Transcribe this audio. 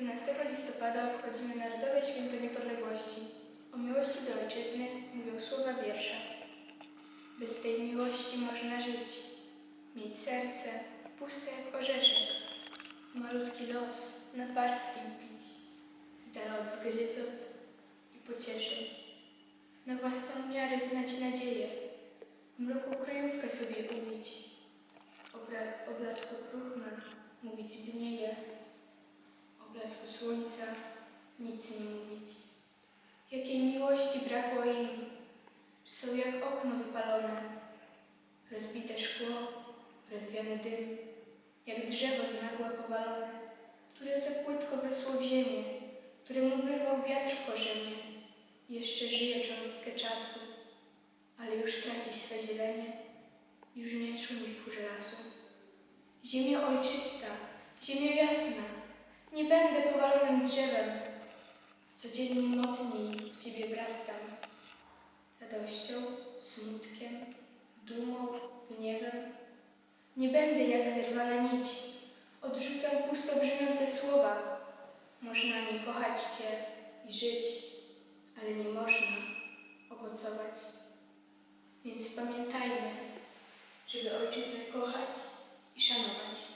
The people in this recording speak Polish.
11 listopada obchodzimy Narodowe Święto Niepodległości. O miłości do ojczyzny mówią słowa wiersza. Bez tej miłości można żyć, mieć serce puste jak orzeszek, malutki los na parstkiem pić, z dala od zgryzot i pocieszeń. Na własną miarę znać nadzieję, w mroku kryjówkę sobie ubić, Obra- o blasku kruchna mówić dnieje, o blasku słońca nic nie mówić. Jakiej miłości brakło im, są jak okno wypalone, rozbite szkło, rozwiany dym, jak drzewo z nagła powalone, które za płytko wrosło w ziemię, któremu wyrwał wiatr korzenie. Jeszcze żyje cząstkę czasu, ale już traci swe zielenie, już nie szumi w furze lasu. Ziemia ojczysta, ziemia jasna, nie będę powalonym drzewem. Codziennie mocniej w Ciebie wrastam. Radością, smutkiem, dumą, gniewem. Nie będę jak zerwana nić. Odrzucam pusto brzmiące słowa. Można nie kochać Cię i żyć, ale nie można owocować. Więc pamiętajmy, żeby ojczyznę kochać i szanować.